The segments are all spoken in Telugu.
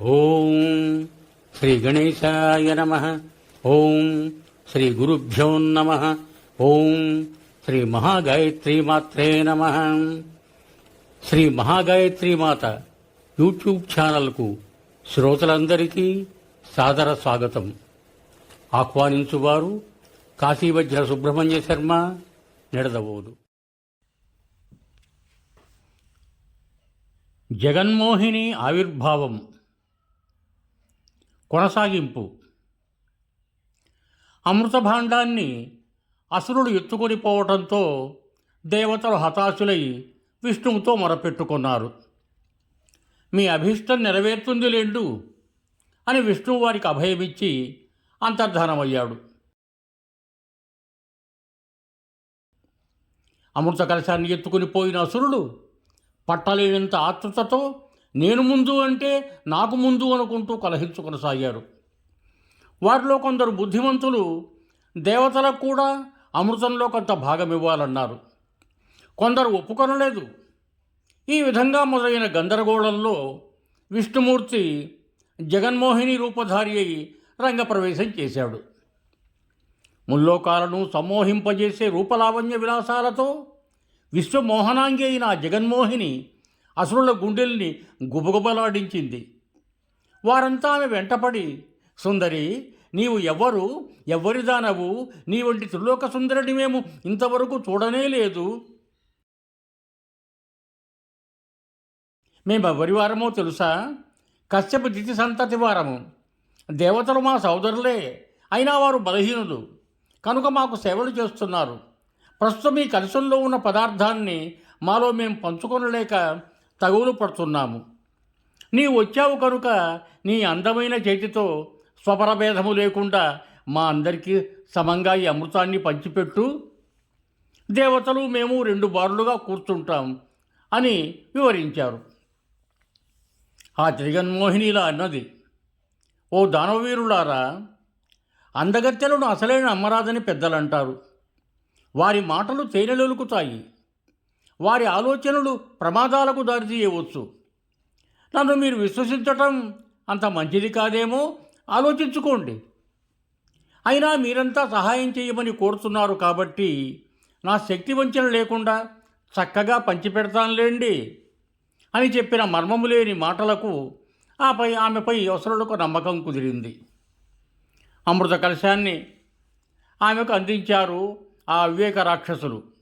ఓం శ్రీ గణేశాయ నమ. ఓం శ్రీ గురుభ్యో నమ. ఓం శ్రీ మహాగాయత్రి మాత్రే నమ. శ్రీ మహాగాయత్రి మాత యూట్యూబ్ ఛానల్కు శ్రోతలందరికీ సాదర స్వాగతం. ఆహ్వానించువారు కాశీవజ్ర సుబ్రహ్మణ్య శర్మ నిడదవోదు. జగన్మోహిని ఆవిర్భావం. కొనసాగింపు. అమృతభాండాన్ని అసురుడు ఎత్తుకొని పోవటంతో దేవతలు హతాశులై విష్ణువుతో మొరపెట్టుకున్నారు. మీ అభీష్టం నెరవేరుతుంది లేండు అని విష్ణువు వారికి అభయమిచ్చి అంతర్ధానమయ్యాడు. అమృత కలశాన్ని ఎత్తుకుని పోయిన అసురుడు పట్టలేనంత ఆతృతతో నేను ముందు అంటే నాకు ముందు అనుకుంటూ కలహించు కొనసాగారు. వారిలో కొందరు బుద్ధిమంతులు దేవతలకు కూడా అమృతంలో కొంత భాగం ఇవ్వాలన్నారు. కొందరు ఒప్పుకొనలేదు. ఈ విధంగా మొదలైన గందరగోళంలో విష్ణుమూర్తి జగన్మోహిని రూపధారి అయి రంగప్రవేశం చేశాడు. ముల్లోకాలను సమ్మోహింపజేసే రూపలావణ్య విలాసాలతో విశ్వమోహనాంగి అయిన జగన్మోహిని అసురుల గుండెల్ని గుబగుబలాడించింది. వారంతా ఆమె వెంటపడి సుందరి నీవు ఎవ్వరు? ఎవ్వరిదానవు నీ వంటి త్రిలోక సుందరిని మేము ఇంతవరకు చూడనే లేదు. మేమెవరి వారమో తెలుసా? కశ్యప దితి సంతతి వారము. దేవతలు మా సోదరులే. అయినా వారు బలహీనులు. కనుక మాకు సేవలు చేస్తున్నారు. ప్రస్తుతం ఈ కలశంలో ఉన్న పదార్థాన్ని మాలో మేము పంచుకొనలేక తగులు పడుతున్నాము. నీవు వచ్చావు కనుక నీ అందమైన చేతితో స్వపరభేదము లేకుండా మా అందరికీ సమంగా ఈ అమృతాన్ని పంచిపెట్టు. దేవతలు మేము రెండు బారులుగా కూర్చుంటాం అని వివరించారు. ఆ జగన్మోహినిలా అన్నది ఓ దానవీరులారా అందగత్తెలను అసలైన అమ్మరాదని పెద్దలంటారు. వారి మాటలు తేనెలొలుకుతాయి వారి ఆలోచనలు ప్రమాదాలకు దారితీయవచ్చు. నన్ను మీరు విశ్వసించటం అంత మంచిది కాదేమో? ఆలోచించుకోండి. అయినా మీరంతా సహాయం చేయమని కోరుతున్నారు కాబట్టి నా శక్తి వంచన లేకుండా చక్కగా పంచిపెడతానులేండి అని చెప్పిన మర్మము లేని మాటలకు ఆపై ఆమెపై అవసరులకు నమ్మకం కుదిరింది. అమృత కలశాన్ని ఆమెకు అందించారు ఆ వివేక రాక్షసులు.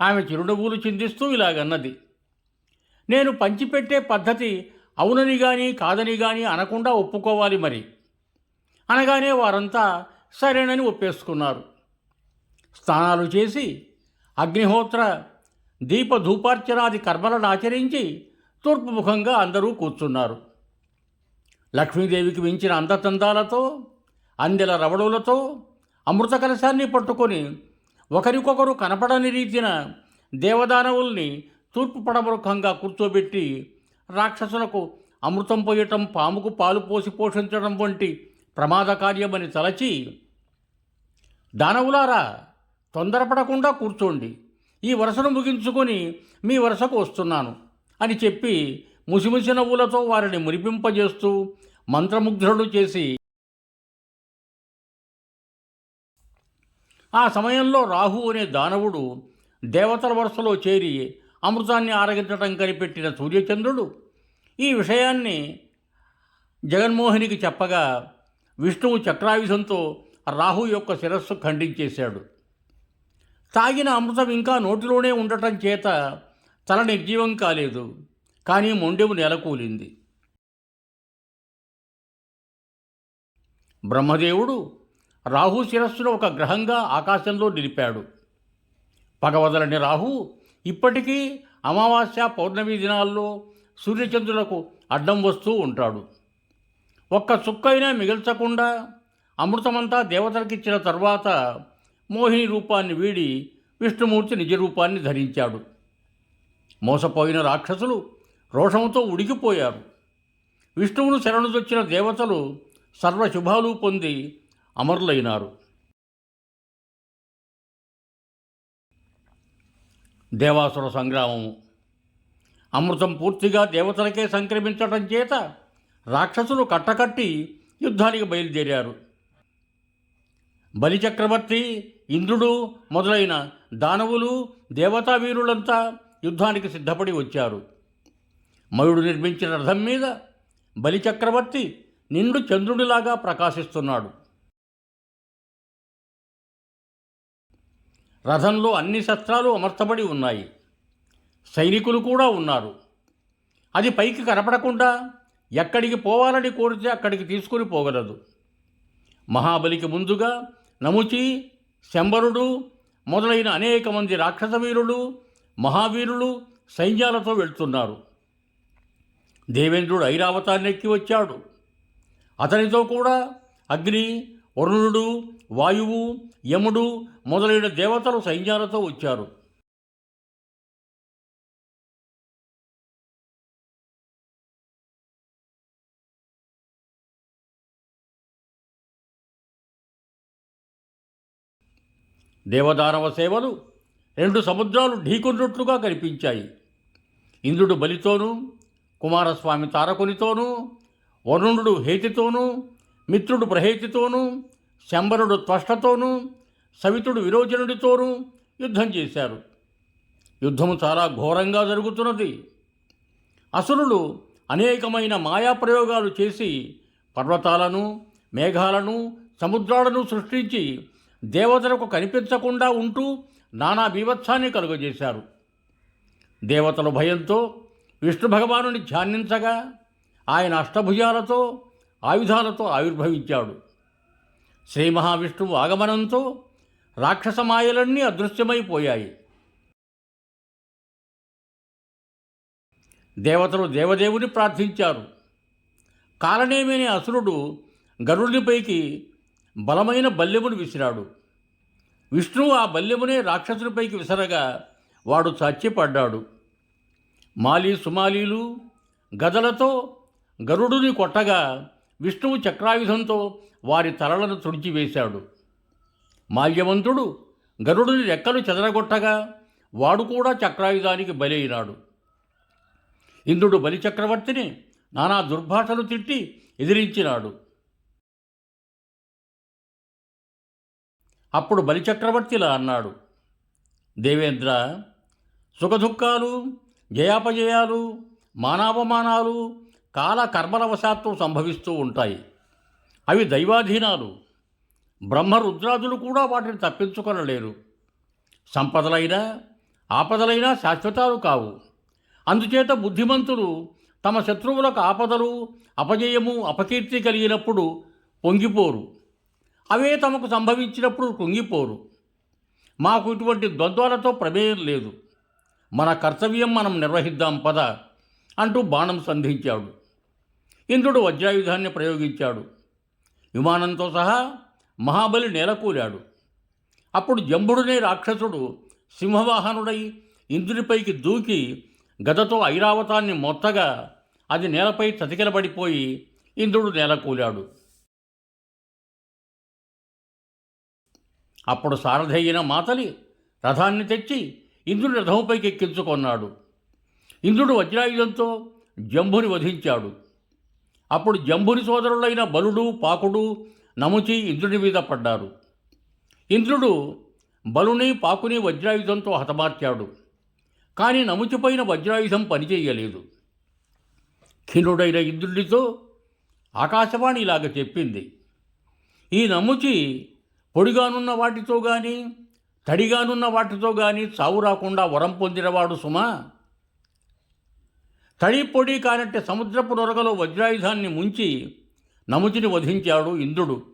ఆమె చిరునవ్వులు చిందిస్తూ ఇలాగన్నది. నేను పంచిపెట్టే పద్ధతి అవునని కానీ కాదని కానీ అనకుండా ఒప్పుకోవాలి మరి. అనగానే వారంతా సరేనని ఒప్పేసుకున్నారు. స్నానాలు చేసి అగ్నిహోత్ర దీపధూపార్చనాది కర్మలను ఆచరించి తూర్పు ముఖంగా అందరూ కూర్చున్నారు. లక్ష్మీదేవికి మించిన అందతందాలతో అందెల రవడులతో అమృత కలశాన్ని పట్టుకొని ఒకరికొకరు కనపడని రీతిన దేవదానవుల్ని తూర్పు పడముఖంగా కూర్చోబెట్టి రాక్షసులకు అమృతం పోయటం పాముకు పాలు పోసి పోషించడం వంటి ప్రమాద కార్యమని తలచి దానవులారా తొందరపడకుండా కూర్చోండి. ఈ వరుసను ముగించుకొని మీ వరుసకు వస్తున్నాను అని చెప్పి ముసిముసి నవ్వులతో వారిని మురిపింపజేస్తూ మంత్రముగ్ధుడు చేసి ఆ సమయంలో రాహు అనే దానవుడు దేవతల వరుసలో చేరి అమృతాన్ని ఆరగించటం కనిపెట్టిన సూర్యచంద్రుడు ఈ విషయాన్ని జగన్మోహినికి చెప్పగా విష్ణువు చక్రాయుధంతో రాహు యొక్క శిరస్సు ఖండించేశాడు. తాగిన అమృతం ఇంకా నోటిలోనే ఉండటం చేత తల నిర్జీవం కాలేదు. కానీ మొండెము నెలకూలింది. బ్రహ్మదేవుడు రాహు శిరస్సును ఒక గ్రహంగా ఆకాశంలో నిలిపాడు. పగవదలని రాహు ఇప్పటికీ అమావాస్య పౌర్ణమి దినాల్లో సూర్యచంద్రులకు అడ్డం వస్తూ ఉంటాడు. ఒక్క చుక్కైనా మిగల్చకుండా అమృతమంతా దేవతలకిచ్చిన తర్వాత మోహిని రూపాన్ని వీడి విష్ణుమూర్తి నిజ రూపాన్ని ధరించాడు. మోసపోయిన రాక్షసులు రోషంతో ఉడికిపోయారు. విష్ణువును శరణుదొచ్చిన దేవతలు సర్వశుభాలు పొంది అమరులైనారు. దేవాసుర సంగ్రామము. అమృతం పూర్తిగా దేవతలకే సంక్రమించటం చేత రాక్షసులు కట్టకట్టి యుద్ధానికి బయలుదేరారు. బలిచక్రవర్తి ఇంద్రుడు మొదలైన దానవులు దేవతా వీరులంతా యుద్ధానికి సిద్ధపడి వచ్చారు. మయుడు నిర్మించిన రథం మీద బలిచక్రవర్తి నిండు చంద్రుడిలాగా ప్రకాశిస్తున్నాడు. రథంలో అన్ని శస్త్రాలు అమర్చబడి ఉన్నాయి. సైనికులు కూడా ఉన్నారు. అది పైకి కనపడకుండా ఎక్కడికి పోవాలని కోరితే అక్కడికి తీసుకుని పోగలదు. మహాబలికి ముందుగా నముచి శంబరుడు మొదలైన అనేక మంది రాక్షస వీరులు మహావీరులు సైన్యాలతో వెళ్తున్నారు. దేవేంద్రుడు ఐరావతాన్ని ఎక్కి వచ్చాడు. అతనితో కూడా అగ్ని వరుణుడు వాయువు యముడు మొదలైన దేవతలు సైన్యాలతో వచ్చారు. దేవదానవ సేవలు రెండు సముద్రాలు ఢీకొన్నట్లుగా కనిపించాయి. ఇంద్రుడు బలితోనూ కుమారస్వామి తారకునితోనూ వరుణుడు హేతితోనూ మిత్రుడు ప్రహేతితోనూ శంబరుడు త్వష్టతోనూ సవితుడు విరోచనుడితోనూ యుద్ధం చేశారు. యుద్ధము చాలా ఘోరంగా జరుగుతున్నది. అసురులు అనేకమైన మాయా ప్రయోగాలు చేసి పర్వతాలను మేఘాలను సముద్రాలను సృష్టించి దేవతలకు కనిపించకుండా ఉంటూ నానా బీభత్సాన్ని కలుగజేశారు. దేవతలు భయంతో విష్ణు భగవానుని ధ్యానించగా ఆయన అష్టభుజాలతో ఆయుధాలతో ఆవిర్భవించాడు. శ్రీ మహావిష్ణువు ఆగమనంతో రాక్షస మాయలన్నీ అదృశ్యమైపోయాయి. దేవతలు దేవదేవుని ప్రార్థించారు. కాలనేమిని అసురుడు గరుడిపైకి బలమైన బల్లెమును విసిరాడు. విష్ణువు ఆ బల్లెమునే రాక్షసునిపైకి విసరగా వాడు చచ్చిపడ్డాడు మాలి సుమాలీలు గదలతో గరుడుని కొట్టగా విష్ణువు చక్రాయుధంతో వారి తలలను తుడిచివేశాడు. మాల్యవంతుడు గరుడుని రెక్కలు చెదరగొట్టగా వాడు కూడా చక్రాయుధానికి బలైనాడు. ఇంద్రుడు బలిచక్రవర్తిని నానా దుర్భాషలు తిట్టి ఎదిరించినాడు. అప్పుడు బలిచక్రవర్తిలా అన్నాడు దేవేంద్ర సుఖదుఖాలు జయాపజయాలు మానావమానాలు కాల కర్మలవశాత్తు సంభవిస్తూ ఉంటాయి. అవి దైవాధీనాలు. బ్రహ్మరుద్రాదులు కూడా వాటిని తప్పించుకొనలేరు. సంపదలైనా ఆపదలైనా శాశ్వతాలు కావు. అందుచేత బుద్ధిమంతులు తమ శత్రువులకు ఆపదలు అపజయము అపకీర్తి కలిగినప్పుడు పొంగిపోరు. అవే తమకు సంభవించినప్పుడు కృంగిపోరు. మాకు ఇటువంటి ద్వంద్వాలతో ప్రమేయం లేదు. మన కర్తవ్యం మనం నిర్వహిద్దాం పద అంటూ బాణం సంధించాడు. ఇంద్రుడు వజ్రాయుధాన్ని ప్రయోగించాడు. విమానంతో సహా మహాబలి నేలకూలాడు. అప్పుడు జంబుడునే రాక్షసుడు సింహవాహనుడై ఇంద్రునిపైకి దూకి గదతో ఐరావతాన్ని మొత్తగా అది నేలపై తతికిలబడిపోయి ఇంద్రుడు నేలకూలాడు. అప్పుడు సారథయ్యిన మాతలి రథాన్ని తెచ్చి ఇంద్రుడి రథంపైకి ఎక్కించుకొన్నాడు. ఇంద్రుడు వజ్రాయుధంతో జంబుని వధించాడు. అప్పుడు జంబుని సోదరులైన బలుడు పాకుడు నముచి ఇంద్రుడి మీద పడ్డారు. ఇంద్రుడు బలుని పాకుని వజ్రాయుధంతో హతమార్చాడు. కానీ నముచిపోయిన వజ్రాయుధం పనిచేయలేదు. ఖిన్నుడైన ఇంద్రుడితో ఆకాశవాణి ఇలాగ చెప్పింది. ఈ నముచి పొడిగానున్న వాటితో కానీ తడిగానున్న వాటితో కానీ చావు రాకుండా వరం పొందినవాడు సుమా. తడి పొడి కానట్టే సముద్రపు నొరగలో వజ్రాయుధాన్ని ముంచి నముచిని వధించాడు ఇంద్రుడు.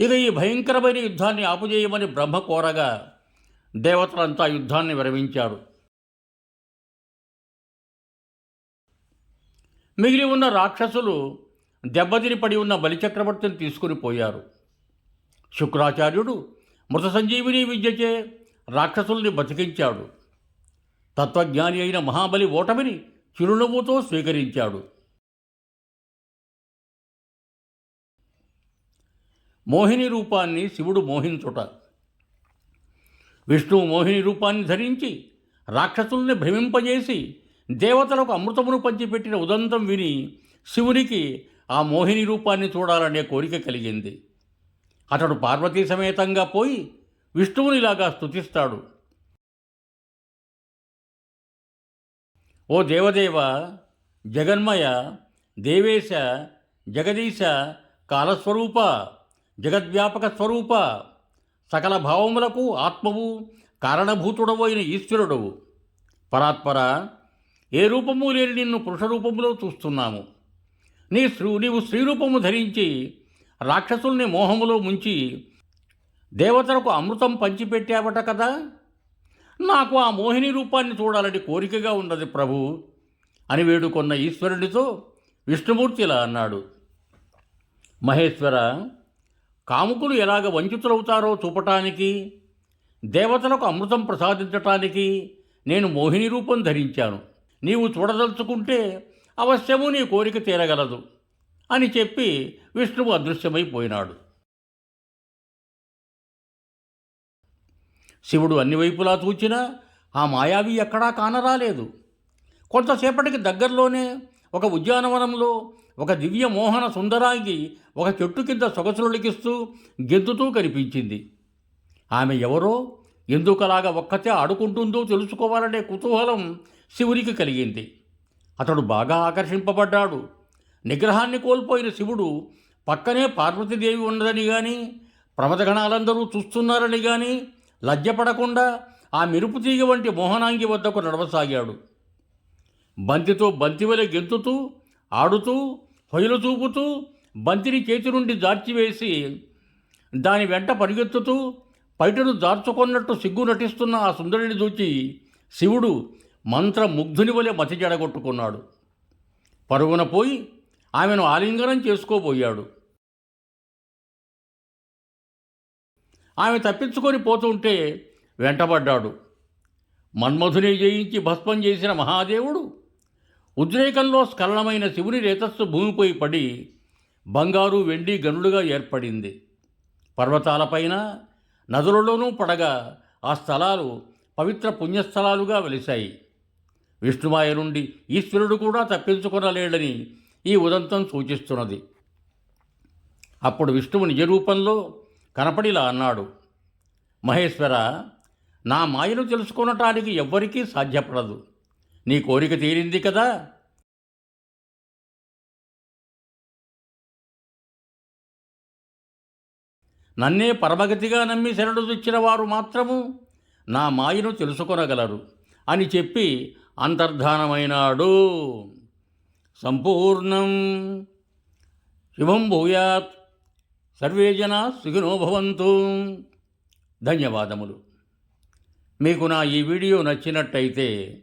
ఇక ఈ భయంకరమైన యుద్ధాన్ని ఆపుజేయమని బ్రహ్మ కోరగా దేవతలంతా యుద్ధాన్ని విరమించారు. మిగిలి ఉన్న రాక్షసులు దెబ్బతిని పడి ఉన్న బలిచక్రవర్తిని తీసుకుని పోయారు. శుక్రాచార్యుడు మృత సంజీవిని విద్యచే రాక్షసుల్ని బతికించాడు. తత్వజ్ఞాని అయిన మహాబలి ఓటమిని చిరునవ్వుతో స్వీకరించాడు. మోహిని రూపాన్ని శివుడు మోహించుట. విష్ణువు మోహిని రూపాన్ని ధరించి రాక్షసుల్ని భ్రమింపజేసి దేవతలకు అమృతమును పంచిపెట్టిన ఉదంతం విని శివునికి ఆ మోహిని రూపాన్ని చూడాలనే కోరిక కలిగింది. అతడు పార్వతీ సమేతంగా పోయి విష్ణువునిలాగా స్తుతిస్తాడు. ఓ దేవదేవ జగన్మయ దేవేశ జగదీశ కాలస్వరూప జగద్వ్యాపక స్వరూప సకల భావములకు ఆత్మవు కారణభూతుడవైన ఈశ్వరుడవు. పరాత్పర ఏ రూపము లేని నిన్ను పురుషరూపములో చూస్తున్నాము. నీ శ్రీ నీవు శ్రీరూపము ధరించి రాక్షసుల్ని మోహములో ముంచి దేవతలకు అమృతం పంచిపెట్టావట కదా? నాకు ఆ మోహిని రూపాన్ని చూడాలని కోరికగా ఉన్నది ప్రభు అని వేడుకొన్న ఈశ్వరుడితో విష్ణుమూర్తి ఇలా అన్నాడు. మహేశ్వర కాముకులు ఎలాగ వంచితులవుతారో చూపటానికి దేవతలకు అమృతం ప్రసాదించటానికి నేను మోహిని రూపం ధరించాను. నీవు చూడదలుచుకుంటే అవశ్యము నీ కోరిక తీరగలదు అని చెప్పి విష్ణువు అదృశ్యమైపోయినాడు. శివుడు అన్ని వైపులా చూచినా ఆ మాయావి ఎక్కడా కానరాలేదు. కొంతసేపటికి దగ్గరలోనే ఒక ఉద్యానవనంలో ఒక దివ్య మోహన సుందరాంగి ఒక చెట్టు కింద సొగసులకిస్తూ గెంతుతూ కనిపించింది. ఆమె ఎవరో ఎందుకలాగా ఒక్కతే ఆడుకుంటుందో తెలుసుకోవాలనే కుతూహలం శివునికి కలిగింది. అతడు బాగా ఆకర్షింపబడ్డాడు. నిగ్రహాన్ని కోల్పోయిన శివుడు పక్కనే పార్వతీదేవి ఉన్నదని కానీ ప్రమదగణాలందరూ చూస్తున్నారని కానీ లజ్జపడకుండా ఆ మెరుపు తీగ వంటి మోహనాంగి వద్దకు నడవసాగాడు. బంతితో బంతివలె గెంతుతూ ఆడుతూ పైలు చూపుతూ బంతిని చేతి నుండి జార్చివేసి దాని వెంట పరిగెత్తుతూ పైటను జార్చుకున్నట్టు సిగ్గు నటిస్తున్న ఆ సుందరిని చూచి శివుడు మంత్రముగ్ధుని వలె మతి జడగొట్టుకున్నాడు. పరుగున పోయి ఆమెను ఆలింగనం చేసుకోబోయాడు. ఆమె తప్పించుకొని పోతుంటే వెంటబడ్డాడు. మన్మధుని జయించి భస్మం చేసిన మహాదేవుడు ఉద్రేకంలో స్ఖలనమైన శివుని రేతస్సు భూమిపై పడి బంగారు వెండి గనులుగా ఏర్పడింది. పర్వతాలపైన నదులలోనూ పడగా ఆ స్థలాలు పవిత్ర పుణ్యస్థలాలుగా వెలిశాయి. విష్ణుమాయ నుండి ఈశ్వరుడు కూడా తప్పించుకొనలేడని ఈ ఉదంతం సూచిస్తున్నది. అప్పుడు విష్ణువు నిజరూపంలో కనపడిలా అన్నాడు మహేశ్వర నా మాయను తెలుసుకొనటానికి ఎవ్వరికీ సాధ్యపడదు. నీ కోరిక తీరింది కదా? నన్నే పరమగతిగా నమ్మి శరణు తెచ్చిన వారు మాత్రము నా మాయను తెలుసుకొనగలరు. అని చెప్పి అంతర్ధానమైనాడు. సంపూర్ణం శుభం భూయాత్. సర్వే జనా సుఖినో ధన్యవాదములు. మీకు నా ఈ వీడియో నచ్చినట్టయితే